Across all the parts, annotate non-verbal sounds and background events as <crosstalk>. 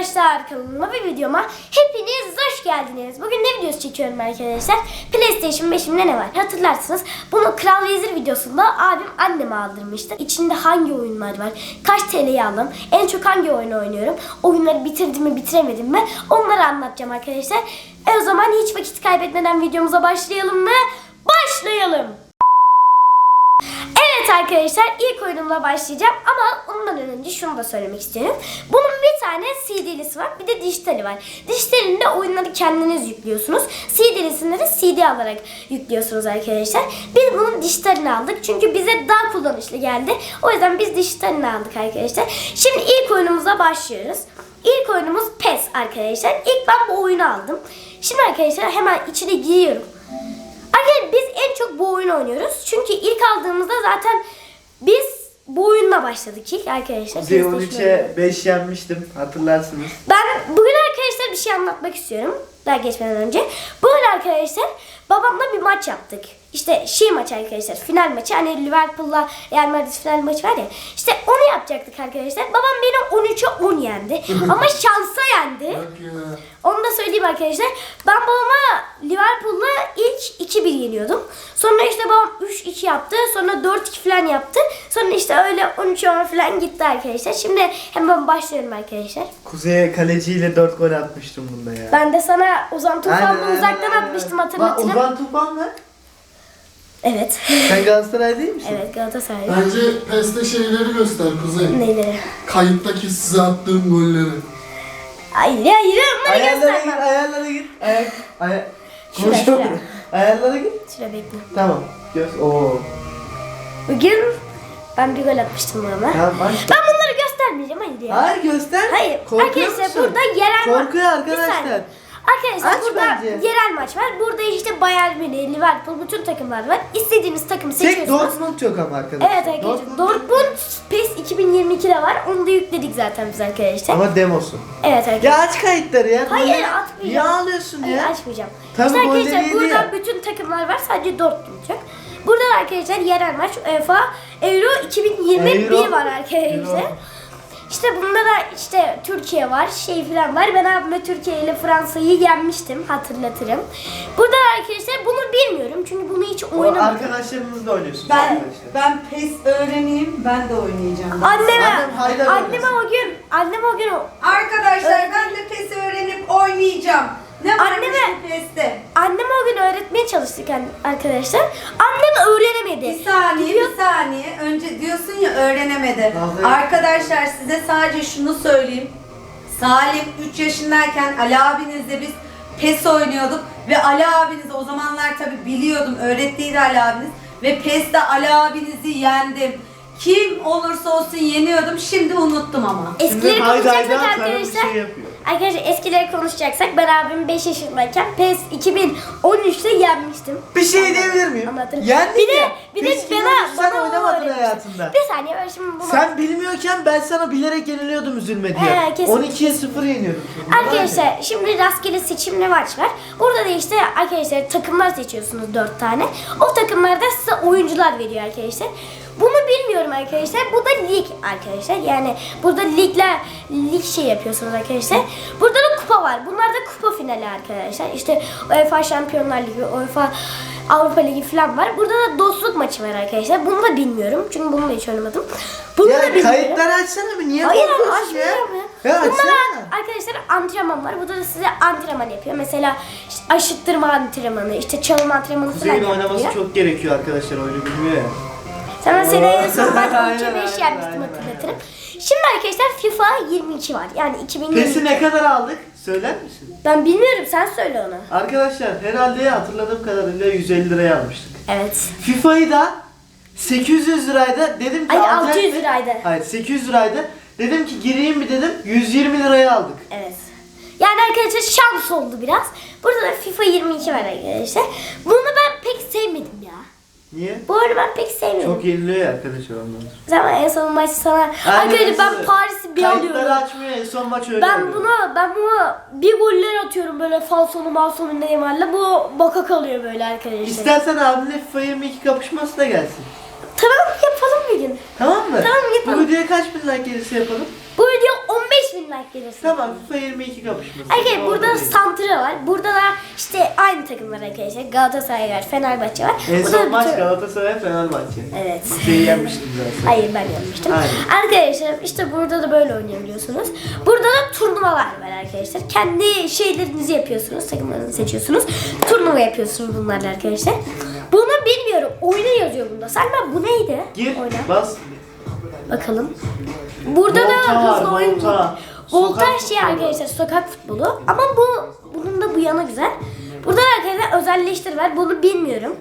arkadaşlar kanalıma ve videoma hepiniz hoş geldiniz. Bugün ne videosu çekiyorum arkadaşlar? PlayStation 5'imde ne var? Hatırlarsınız bunu Kral Vezir videosunda abim anneme aldırmıştı. İçinde hangi oyunlar var? Kaç TL'ye aldım? En çok hangi oyunu oynuyorum? Oyunları bitirdim mi bitiremedim mi? Onları anlatacağım arkadaşlar. E o zaman hiç vakit kaybetmeden videomuza başlayalım mı? Başlayalım. Evet arkadaşlar ilk oyunumla başlayacağım ama ondan önce şunu da söylemek istiyorum. Bunun bir tane CD'lisi var bir de dijitali var. Dijitalinde oyunları kendiniz yüklüyorsunuz. CD'lisinde de CD alarak yüklüyorsunuz arkadaşlar. Biz bunun dijitalini aldık çünkü bize daha kullanışlı geldi. O yüzden biz dijitalini aldık arkadaşlar. Şimdi ilk oyunumuza başlıyoruz. İlk oyunumuz PES arkadaşlar. İlk ben bu oyunu aldım. Şimdi arkadaşlar hemen içine giriyorum. Biz en çok bu oyunu oynuyoruz. Çünkü ilk aldığımızda zaten biz bu oyunla başladık ilk arkadaşlar. Oyunu. Z13'e 5 yenmiştim hatırlarsınız. Ben bugün arkadaşlar bir şey anlatmak istiyorum. Daha geçmeden önce. Bugün arkadaşlar babamla bir maç yaptık. İşte şey maç arkadaşlar final maçı hani Liverpool'la Real Madrid final maçı var ya. İşte onu yapacaktık arkadaşlar. Babam beni 13'e 10 yendi. <laughs> Ama şansa yendi. Onu da söyleyeyim arkadaşlar. Ben babama Liverpool'la ilk 2-1 yeniyordum. Sonra işte babam 3-2 yaptı. Sonra 4-2 falan yaptı. Sonra işte öyle 13-10 falan gitti arkadaşlar. Şimdi hemen başlıyorum arkadaşlar. Kuzey'e kaleciyle 4 gol atmıştım bunda ya. Ben de sana Ozan Tufan'la uzaktan atmıştım hatırlatırım. Bak, Ozan Tufan mı? Evet. Sen Galatasaray değil misin? evet Galatasaray. Bence PES'te şeyleri göster Kuzey. Neyleri? Kayıttaki size attığım golleri. Hayır hayır onları Ayarlara git, göstermem. ayarlara git. Ayak, ayak. Şuraya, Konuşalım. şuraya. Ayarlara git. Şuraya bekle. Tamam. Göz. Oo. Bugün ben bir gol atmıştım ama. Tamam başla. Ben bunları göstermeyeceğim hayır ya. Hayır göster. Hayır. Korkuyor arkadaşlar musun? burada yerel ma- Korkuyor Bir arkadaşlar. saniye. Arkadaşlar Aç burada bence. yerel maç var. Burada işte Bayern Münih, Liverpool bütün takımlar var. İstediğiniz takımı Tek seçiyorsunuz. Dortmund yok ama arkadaşlar. Evet arkadaşlar. Dortmund PES 2022'de var. Onu da yükledik zaten biz arkadaşlar. Ama demosu. Evet arkadaşlar. Ya aç kayıtları ya. Hayır, Golleri- atmayacağım. Niye ağlıyorsun Hayır ya? açmayacağım. Tabii işte arkadaşlar burada ya. bütün takımlar var. Sadece Dortmund yok. Burada da arkadaşlar yerel maç UEFA Euro 2021 Euro. var arkadaşlar. Euro. İşte bunda da işte Türkiye var, şey falan var. Ben abimle Türkiye ile Fransa'yı yenmiştim, hatırlatırım. Burada da arkadaşlar bunu bilmiyorum çünkü bunu hiç O oynamadım. arkadaşlarınızla oynuyorsunuz Ben arkadaşlar. ben PES öğreneyim, ben de oynayacağım. Anneme, Annem Haydar anneme oynasın. o gün, anneme o gün o Arkadaşlar ben de PES öğrenip oynayacağım. Anneme- bu PES'te? Anneme o gün öğretmeye çalıştık arkadaşlar. Annem öğrenemedi. Bir saniye, Gidiyor- bir saniye. Önce diyorsun ya öğrenemedi. Vallahi- Arkadaşlar size sadece şunu söyleyeyim. Salim 3 yaşındayken Ali abinizle biz PES oynuyorduk ve Ali abiniz o zamanlar tabi biliyordum öğrettiydi Ali abiniz ve PES'te Ali abinizi yendim. Kim olursa olsun yeniyordum şimdi unuttum ama. Eskileri konuşacaksak bir arkadaşlar. şey yapıyor. Arkadaşlar eskileri konuşacaksak ben abim 5 yaşındayken PES 2013'te yenmiştim. Bir şey diyebilir miyim? Anlatırım. Yendin bir de, ya. bir de Biz bana, bana oynamadın hayatında. Bir saniye ben şimdi bunu... Sen bilmiyorken ben sana bilerek yeniliyordum üzülme diye. He, kesin. 12'ye 0 yeniyordum. Arkadaşlar şimdi rastgele seçimli maç var. Burada da işte arkadaşlar takımlar seçiyorsunuz 4 tane. O takımlarda size oyuncular veriyor arkadaşlar. Bunu bilmiyorum arkadaşlar. Bu da lig arkadaşlar. Yani burada ligler lig şey yapıyorsunuz arkadaşlar. Burada da kupa var. Bunlar da kupa finali arkadaşlar. İşte UEFA Şampiyonlar Ligi, UEFA Avrupa Ligi falan var. Burada da dostluk maçı var arkadaşlar. Bunu da bilmiyorum. Çünkü bunu da hiç oynamadım. Bunu da Ya bilmiyorum. kayıtları açsana bir niye Hayır korkuyorsun açmayacağım ya. Ya Bunlar açsana. arkadaşlar antrenman var. Burada da size antrenman yapıyor. Mesela işte aşıttırma antrenmanı, işte çalım antrenmanı falan Kuzey'in oynaması yapıyor. çok gerekiyor arkadaşlar oyunu bilmiyor ya. Sana seni en son <laughs> ben Aynen, 2 5 aynen, yenmiştim aynen. hatırlatırım. Şimdi arkadaşlar FIFA 22 var. Yani 2020. Pesi ne kadar aldık? Söyler misin? Ben bilmiyorum sen söyle onu. Arkadaşlar herhalde hatırladığım kadarıyla 150 liraya almıştık. Evet. FIFA'yı da 800 liraydı. Dedim ki Ay, alacak 600 mı? liraydı. Hayır 800 liraydı. Dedim ki gireyim mi dedim. 120 liraya aldık. Evet. Yani arkadaşlar şans oldu biraz. Burada da FIFA 22 var arkadaşlar. Bunu ben pek sevmedim ya. Niye? Bu arada ben pek sevmedim. Çok yeniliyor ya arkadaşlar ondan. Zaman en son maçı sana... Arkadaşlar ben Paris'i bir alıyorum. Kayıtları açmıyor en son maç öyle Ben oluyor. bunu ben bunu bir goller atıyorum böyle falsonu malsonu Neymar'la bu baka kalıyor böyle arkadaşlar. İstersen abimle FIFA 22 kapışması da gelsin. Tamam yapalım bir gün. Tamam mı? Tamam, yapalım. Bu videoya kaç bin like gelirse yapalım. Bu video 15 bin like gelirsin. Tamam FIFA 22 kapışması. Arkadaşlar burada. Santra var. Burada da işte aynı takımlar arkadaşlar. Galatasaray var, Fenerbahçe var. En Burada da son maç bütün- Galatasaray Fenerbahçe. Evet. Şeyi yenmiştim zaten. <laughs> Hayır ben yapmıştım. Aynen. Arkadaşlar işte burada da böyle oynayabiliyorsunuz. Burada da turnuvalar var arkadaşlar. Kendi şeylerinizi yapıyorsunuz. Takımlarınızı seçiyorsunuz. Turnuva yapıyorsunuz bunlarla arkadaşlar. Bunu bilmiyorum. Oyuna yazıyor bunda. Selma bu neydi? Gir, Oyna. bas. Bakalım. Burada Volta da var, hızlı oyun. volta. Volta Sokak şey arkadaşlar sokak futbolu. Ama bu bunun da bu yanı güzel. Burada arkadaşlar özelleştir var. Bunu bilmiyorum.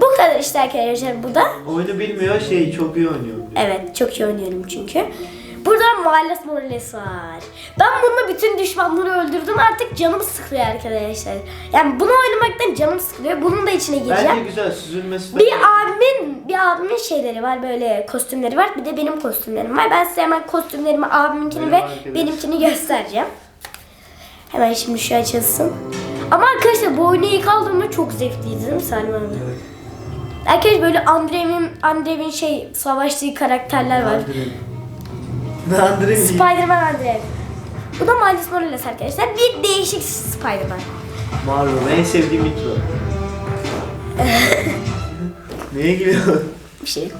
Bu kadar işte arkadaşlar bu da. Oyunu bilmiyor şey çok iyi oynuyor. diyor. Evet çok iyi oynuyorum çünkü. Burada Miles Morales var. Ben bununla bütün düşmanları öldürdüm. Artık canım sıkılıyor arkadaşlar. Yani bunu oynamaktan canım sıkılıyor. Bunun da içine gireceğim. Bence güzel süzülmesi Bir abimin, bir abimin şeyleri var böyle kostümleri var. Bir de benim kostümlerim var. Ben size hemen kostümlerimi, abiminkini Benim ve arkadaş. benimkini göstereceğim. Hemen şimdi şu açılsın. Ama arkadaşlar bu oyunu ilk aldığımda çok zevkliydi değil mi Salim abi? Evet. Arkadaşlar böyle Andrew'in Andrew'in şey savaştığı karakterler var. Ne Andre mi? Spider-Man Andrew. Bu da Miles Morales arkadaşlar. Bir değişik Spider-Man. Marvel en sevdiğim intro. <laughs> Neye gülüyorsun? Bir şey.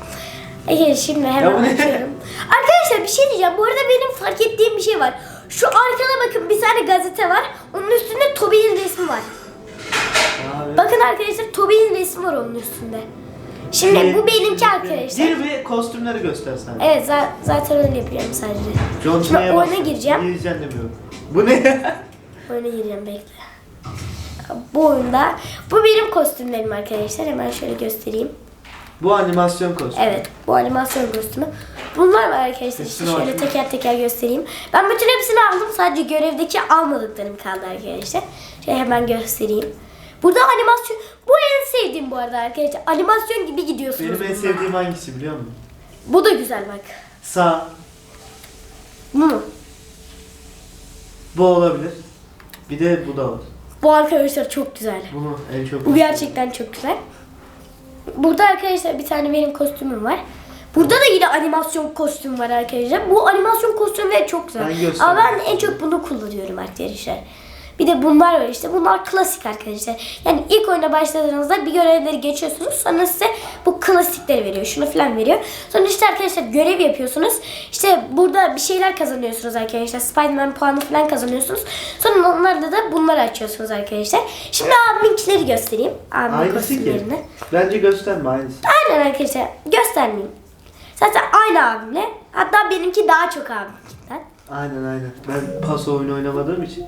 Evet şimdi Ya bu hemen ne? açıyorum. Arkadaşlar bir şey diyeceğim. Bu arada benim fark ettiğim bir şey var. Şu arkada bakın bir tane gazete var. Onun üstünde Toby'nin resmi var. Abi. Bakın arkadaşlar Toby'nin resmi var onun üstünde. Şimdi bu benimki arkadaşlar. Gir bir kostümleri göster sen. Evet za- zaten öyle yapıyorum sadece. John Şimdi Cena'ya oyuna bas. gireceğim. Gireceksin demiyorum. Bu ne? <laughs> Oyuna gireceğim bekle. Bu oyunda bu benim kostümlerim arkadaşlar. Hemen şöyle göstereyim. Bu animasyon kostüm. Evet, bu animasyon kostümü. Bunlar var arkadaşlar işte Hepsini şöyle aldın. teker teker göstereyim. Ben bütün hepsini aldım. Sadece görevdeki almadıklarım kaldı arkadaşlar. Şöyle hemen göstereyim. Burada animasyon, bu en sevdiğim bu arada arkadaşlar. Animasyon gibi gidiyorsunuz. Benim en bununla. sevdiğim hangisi biliyor musun? Bu da güzel bak. Sağ. Bu mu? Bu olabilir. Bir de bu da var. Bu arkadaşlar çok güzel. Bunu en çok Bu gerçekten çok güzel. Burada arkadaşlar bir tane benim kostümüm var. Burada da yine animasyon kostüm var arkadaşlar. Bu animasyon kostümleri çok güzel. Ben göstereyim. Ama ben en çok bunu kullanıyorum arkadaşlar. Bir de bunlar var işte. Bunlar klasik arkadaşlar. Yani ilk oyuna başladığınızda bir görevleri geçiyorsunuz. Sonra size bu klasikleri veriyor. Şunu falan veriyor. Sonra işte arkadaşlar görev yapıyorsunuz. İşte burada bir şeyler kazanıyorsunuz arkadaşlar. Spiderman puanı falan kazanıyorsunuz. Sonra onlarda da bunları açıyorsunuz arkadaşlar. Şimdi abiminkileri göstereyim. Abimin Aynısı ki. kostümlerini. Bence gösterme aynısı. Aynen arkadaşlar. Göstermeyeyim. Zaten aynı abimle. Hatta benimki daha çok abimkinden. Aynen aynen. Ben paso oyunu oynamadığım için.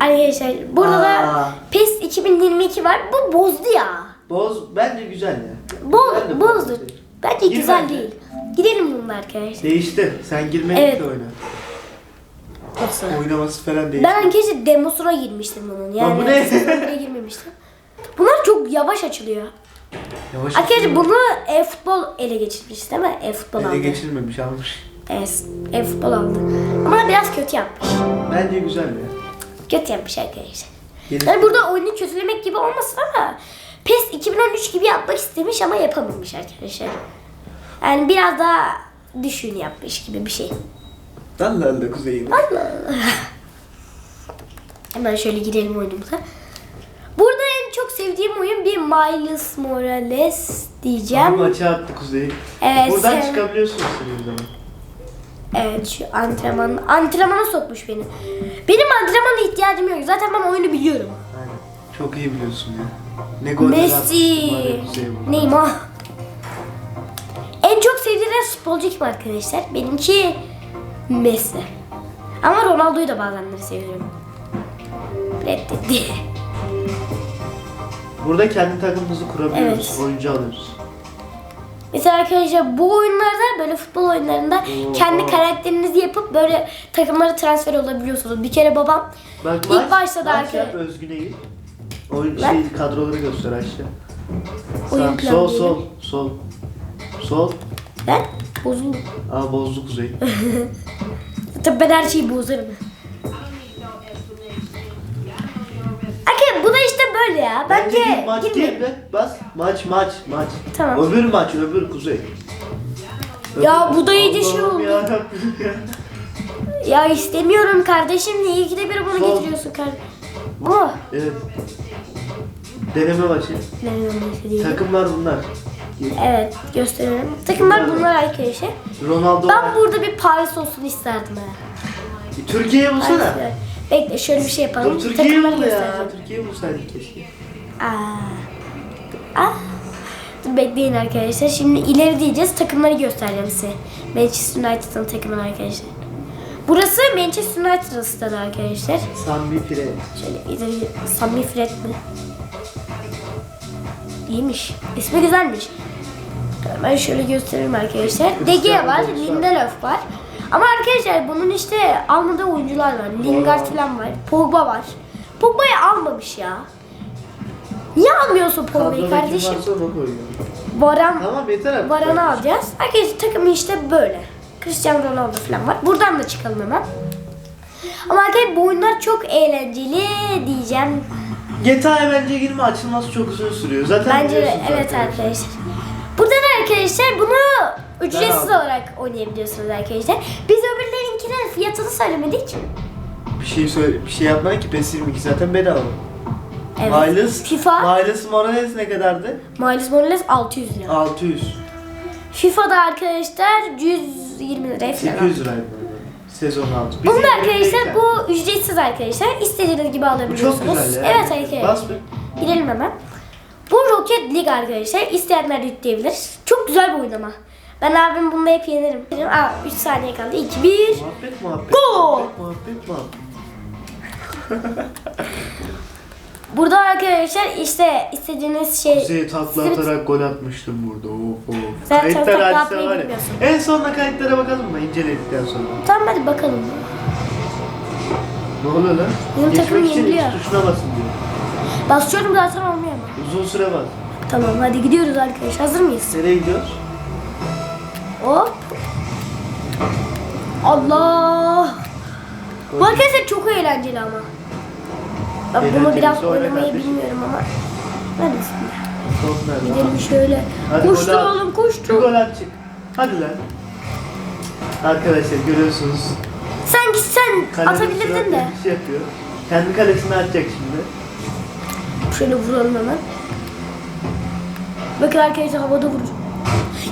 Arkadaşlar burada da Aa. PES 2022 var. Bu bozdu ya. Boz bence güzel ya. Bo Güzel de bozdu. Bence Gir güzel bence. değil. Gidelim bununla arkadaşlar. Değişti. Sen girmedin Evet. ki oyuna. Nasıl? Oynaması falan değişti. Ben arkadaşlar demosuna girmiştim bunun. Yani bu ne? <laughs> sezon bire girmemiştim. Bunlar çok yavaş açılıyor. Yavaş Arkadaşlar bunu e-futbol ele geçirmiş değil mi? E-futbol Ele aldı. geçirmemiş almış. Evet, e-futbol aldı. Ama biraz kötü yapmış. Bence güzel ya. Kötü yapmış arkadaşlar. Yani burada oyunu kötülemek gibi olmasın ama PES 2013 gibi yapmak istemiş ama yapamamış arkadaşlar. Yani biraz daha düşün yapmış gibi bir şey. Allah Allah kuzeyim. Allah Allah. Hemen şöyle girelim oyunumuza. Burada en çok sevdiğim oyun bir Miles Morales diyeceğim. Ama maça attı kuzey. Evet, Buradan sen- çıkabiliyorsun istediğin zaman. Evet şu antrenman antrenmana sokmuş beni. Benim antrenmana ihtiyacım yok. Zaten ben oyunu biliyorum. Aynen. Çok iyi biliyorsun ya. Ne goller Messi, bu. Neymar. En çok sevdiğim futbolcu kim arkadaşlar? Benimki Messi. Ama Ronaldo'yu da bazenleri seviyorum. Reddetti. Burada kendi takımımızı kurabiliyoruz. Evet. Oyuncu alıyoruz. Mesela arkadaşlar bu oyunlarda böyle futbol oyunlarında Oo. kendi karakterinizi yapıp böyle takımlara transfer olabiliyorsunuz. Bir kere babam Bak İlk maç, başta da maç yap Özgün'e git. Oyun Ben- şey kadroları göster aşağı. Oyun Sağ, planı sol diyelim. sol sol. Sol. ben bozuldum. Aa bozdu kuzey. <laughs> Tabii ben her şeyi bozarım. Böyle ya. Bence git, maç girmeyin. değil de bas. Maç maç maç. Tamam. Öbür maç öbür kuzey. Ya bu da iyice şey Allah'ım oldu. yarabbim ya. Ya istemiyorum kardeşim. Niye ikide bir bunu Sol. getiriyorsun kardeşim? Bu? Evet. Deneme maçı. Ne değil. Takımlar bunlar. Evet gösteriyorum. Takımlar bunlar arkadaşlar. Ronaldo. Ben burada bir Paris olsun isterdim ha. Türkiye'yi Paris bulsana. var. Bekle şöyle bir şey yapalım. Dur Türkiye'yi Takımları bul ya. Türkiye'yi bulsaydın keşke. Aa. Aa. Dur bekleyin arkadaşlar. Şimdi ileri diyeceğiz. Takımları göstereceğim size. Manchester United'ın takımını arkadaşlar. Burası Manchester United'ın stadı arkadaşlar. Sami Pire. Şöyle ileri Sami Fred mi? İyiymiş. İsmi güzelmiş. Ben şöyle göstereyim arkadaşlar. DG var, Lindelöf var. Ama arkadaşlar bunun işte almadığı oyuncular var. Lingard falan var. Pogba var. Pogba'yı almamış ya. Niye almıyorsun Pogba'yı kardeşim? Varan, Tamam yeter. Varan'ı alacağız. Arkadaşlar takımı işte böyle. Cristiano Ronaldo falan var. Buradan da çıkalım hemen. Ama arkadaşlar bu oyunlar çok eğlenceli diyeceğim. GTA'ya bence girme açılması çok uzun sürüyor. Zaten Bence evet arkadaşlar. Burada da arkadaşlar bunu ücretsiz olarak oynayabiliyorsunuz arkadaşlar. Biz öbürlerinkinin fiyatını söylemedik. Bir şey söyle, bir şey yapmayın ki PES 22 zaten bedava. Evet. Miles, FIFA, Miles Morales ne kadardı? Miles Morales 600 lira. 600. FIFA'da arkadaşlar 120 liraya falan. 800 liraydı. Sezon 6. Bunu da arkadaşlar bu ücretsiz arkadaşlar. İstediğiniz gibi Bu çok alabiliyorsunuz. güzel ya. Evet arkadaşlar. Bas bir. Gidelim hemen. Bu Rocket League arkadaşlar. İsteyenler yükleyebilir. Çok güzel bir oyun ama. Ben abim bunda hep yenerim. Aa 3 saniye kaldı. 2 1 Muhabbet muhabbet. Go! Muhabbet muhabbet muhabbet. <laughs> Burada arkadaşlar işte istediğiniz şey Kuzey takla Script- atarak gol atmıştım burada. Of of. Sen Kayıtlar takla hadise atmayı bilmiyorsun. En sonunda kayıtlara bakalım mı inceledikten sonra? Tamam hadi bakalım. Ne oluyor lan? Benim takım Geçmek için yeniliyor. Tuşuna basın diyor. Basıyorum zaten olmuyor ama. Uzun süre bas. Tamam hadi gidiyoruz arkadaşlar. Hazır mıyız? Nereye gidiyoruz? Hop. Allah. Bu arkadaşlar çok eğlenceli ama. Ben bunu Eğlenceli, biraz sonra oynamayı bilmiyorum ama. Hadi bismillah. Gidelim şöyle. Hadi koştur at. oğlum koştur. at çık. Hadi lan. Arkadaşlar görüyorsunuz. Sanki sen Kalede atabilirdin de. Şey yapıyor. Kendi kalesine atacak şimdi. Şöyle vuralım hemen. Bakın arkadaşlar havada vuracak.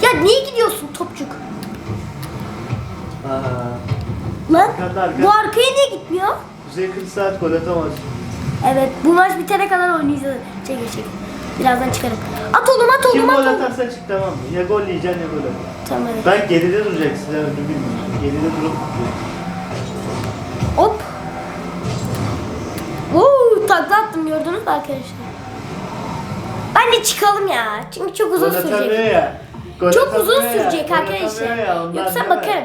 Ya niye gidiyorsun topçuk? Aa, Lan Arkada, arkada. bu arkaya niye gitmiyor? Kuzey 40 saat gol atamaz. Evet bu maç bitene kadar oynayacağız. Çekil çekil. Birazdan çıkarım. At oğlum at Kim oğlum gol at oğlum. atarsa çık tamam mı? Ya gol yiyeceksin ya gol atacaksın. Tamam. Ben geride duracaksın. Sen önünü bilmiyorsun. Geride durup Hop. Oo, takla attım gördünüz mü arkadaşlar? Bence çıkalım ya. Çünkü çok uzun gol atamıyor sürecek. ya. Gol Çok uzun ya, sürecek gol arkadaşlar. ya, ondan Yoksa değil mi? bakın.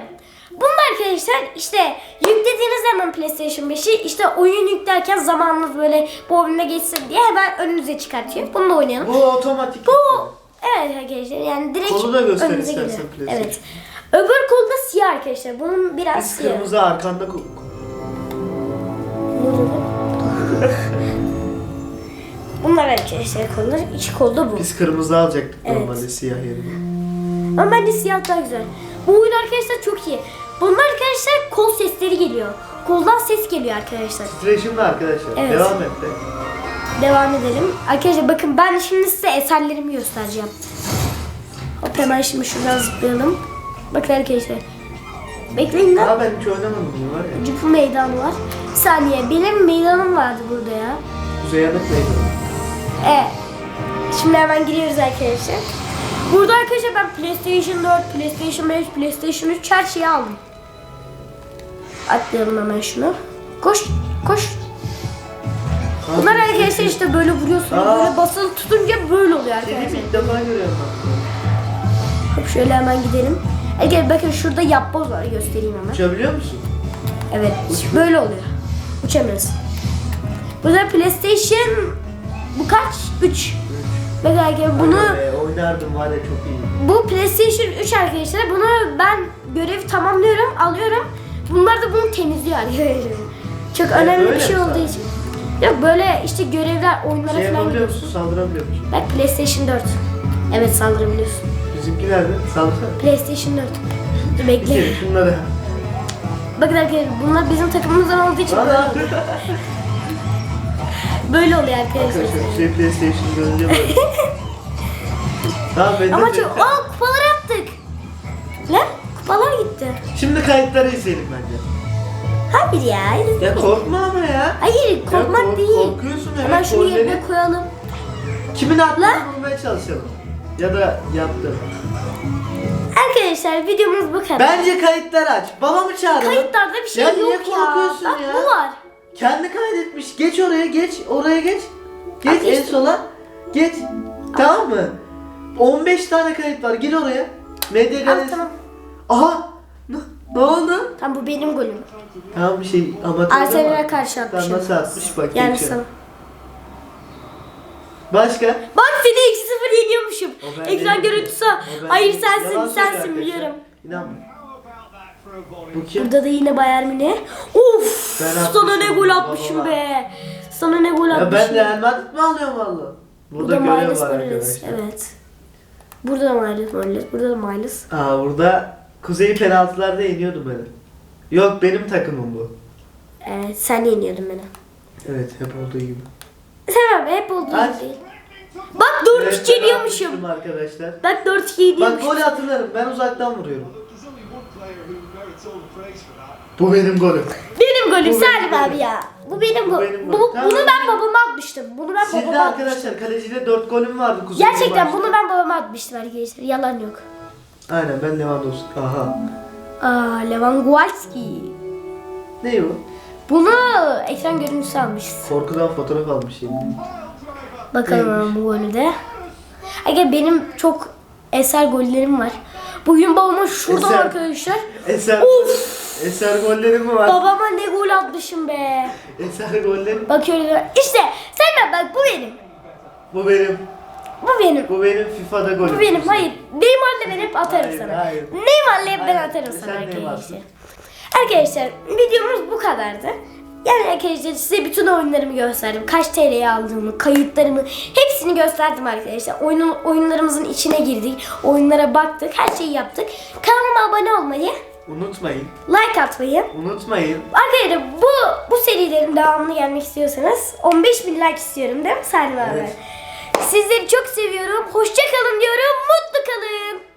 Bunda arkadaşlar işte yüklediğiniz zaman PlayStation 5'i işte oyun yüklerken zamanınız böyle bu oyuna geçsin diye hemen önünüze çıkartıyor. Bunu da oynayalım. Bu otomatik. Bu evet arkadaşlar yani direkt Kolu da göster önünüze istersen geliyor. PlayStation. Evet. Öbür kol da siyah arkadaşlar. Bunun biraz Biz siyah. kırmızı arkanda ko- <laughs> Bunlar arkadaşlar kollar. İki kol da bu. Biz kırmızı alacaktık Evet. normalde siyah yerine. Ama bence siyah daha güzel. Bu oyun arkadaşlar çok iyi. Bunlar arkadaşlar kol sesleri geliyor. Koldan ses geliyor arkadaşlar. Titreşimli arkadaşlar. Evet. Devam et de. Devam edelim. Arkadaşlar bakın ben şimdi size eserlerimi göstereceğim. Hop hemen şimdi şuradan zıplayalım. Bakın arkadaşlar. Bekleyin lan. Aa ben hiç oynamadım bunu var ya. Cüpü meydanı var. Bir saniye benim meydanım vardı burada ya. Kuzey yanık neydi? Evet. Şimdi hemen giriyoruz arkadaşlar. Burada arkadaşlar ben PlayStation 4, PlayStation 5, PlayStation 3 her şeyi aldım. Atlayalım hemen şunu. Koş, koş. Bunlar arkadaşlar işte böyle vuruyorsunuz. Aa. Böyle basılı tutunca böyle oluyor Seni arkadaşlar. ilk defa görüyorum ben. Hop şöyle hemen gidelim. E gel bakın şurada yapboz var göstereyim hemen. Uçabiliyor musun? Evet böyle oluyor. Uçamıyorsun. Burada PlayStation bu kaç? 3. Bakın arkadaşlar bunu be, oynardım var ya çok iyi. bu PlayStation 3 arkadaşlar. Bunu ben görevi tamamlıyorum, alıyorum. Bunlar da bunu temizliyor arkadaşlar. <laughs> Çok önemli bir şey olduğu sadece? için. Yok böyle işte görevler, oyunlara Şey falan gidiyorsun. musun? Saldırabiliyor musun? Bak PlayStation 4. Evet saldırabiliyorsun. Bizimki nerede? Saldırsana. PlayStation 4. Dur <laughs> bekle. şunları. Bakın arkadaşlar bunlar bizim takımımızdan olduğu için <laughs> böyle oluyor. Arkadaşlar. Arkadaşlar şey PlayStation görünce böyle. <laughs> tamam ben de Ama çok... Aa kupalar yaptık. Lan kupalar gitti. Şimdi kayıtları izleyelim bence. Hayır ya. Ya korkma ama ya. Hayır korkmak kork- değil. korkuyorsun, evet, Hemen şunu yerine koyalım. Kimin attığını Lan. bulmaya çalışalım. Ya da yaptı. Arkadaşlar videomuz bu kadar. Bence kayıtları aç. Babamı çağıralım. Kayıtlarda bir şey Ya yok niye ya. korkuyorsun Bak ya? bu var. Kendi kaydetmiş. Geç oraya geç. Oraya geç. Geç Bak en işte. sola. Geç. Tamam mı? 15 tane kayıt var. Gir oraya. Medya galerisi. tamam. Aha. Ne, ne oldu? Tamam bu benim golüm. Tamam bir şey amatör Arsenal'e karşı Tamam atmışım. nasıl atmış bak Yani geçiyor. sana. Başka? Bak seni 2-0 yeniyormuşum. O ben Ekran değilim. görüntüsü. O ben Hayır değilim. sensin Yalan söylüyor sensin arkadaşlar. biliyorum. İnanmıyorum. Bu kim? Burada da yine Bayern Münih. Of! Ben sana ne gol atmışım be. Sana ne gol Ya atmışım. ben Real Madrid mi alıyorum valla? Bu Burada da görev Miles var Morales. arkadaşlar. Evet. Burada da Miles Morales. Burada da Miles. Aa burada Kuzey penaltılarda yeniyordu beni. Yok benim takımım bu. Evet sen yeniyordun beni. Evet hep olduğu gibi. Sen abi hep olduğu gibi değil. Bak 4 Evet, 2 ben yeniyormuşum. arkadaşlar. Bak 4 2 Bak yeniyormuşum. golü hatırlarım ben uzaktan vuruyorum. Bu benim golüm. Benim golüm Bu Salim benim abi ya. Bu benim Bu gol. benim Bu, golüm. Tamam. bunu ben babama atmıştım. Bunu ben Sizde babama atmıştım. arkadaşlar kalecide 4 golüm vardı Kuzey Gerçekten bunu ben babama atmıştım arkadaşlar. Yalan yok. Aynen ben Lewandowski. Aha. Aa Lewandowski. Ne bu? Bunu ekran görüntüsü almışız. Korkudan fotoğraf almış şimdi. Bakalım ama bu golü de. Aga benim çok eser gollerim var. Bugün babama şurada Eser. arkadaşlar. Eser, Of! eser gollerim mi var? Babama ne gol atmışım be. Eser gollerim. Bakıyorum. İşte sen de bak bu benim. Bu benim. Bu benim. Bu benim FIFA'da golüm. Bu benim. Hayır. Neymar'la ben hep atarım Hayır, sana. hayır. Neymar'la hep ben Hayır, atarım sen sana arkadaşlar. Arkadaşlar videomuz bu kadardı. Yani arkadaşlar size bütün oyunlarımı gösterdim. Kaç TL'ye aldığımı, kayıtlarımı hepsini gösterdim arkadaşlar. Oyunun, oyunlarımızın içine girdik. Oyunlara baktık. Her şeyi yaptık. Kanalıma abone olmayı, Unutmayın. like atmayı. Unutmayın. Arkadaşlar bu bu serilerin devamını gelmek istiyorsanız 15 bin like istiyorum değil mi Salim abi? Evet. Sizleri çok seviyorum. Hoşça kalın diyorum. Mutlu kalın.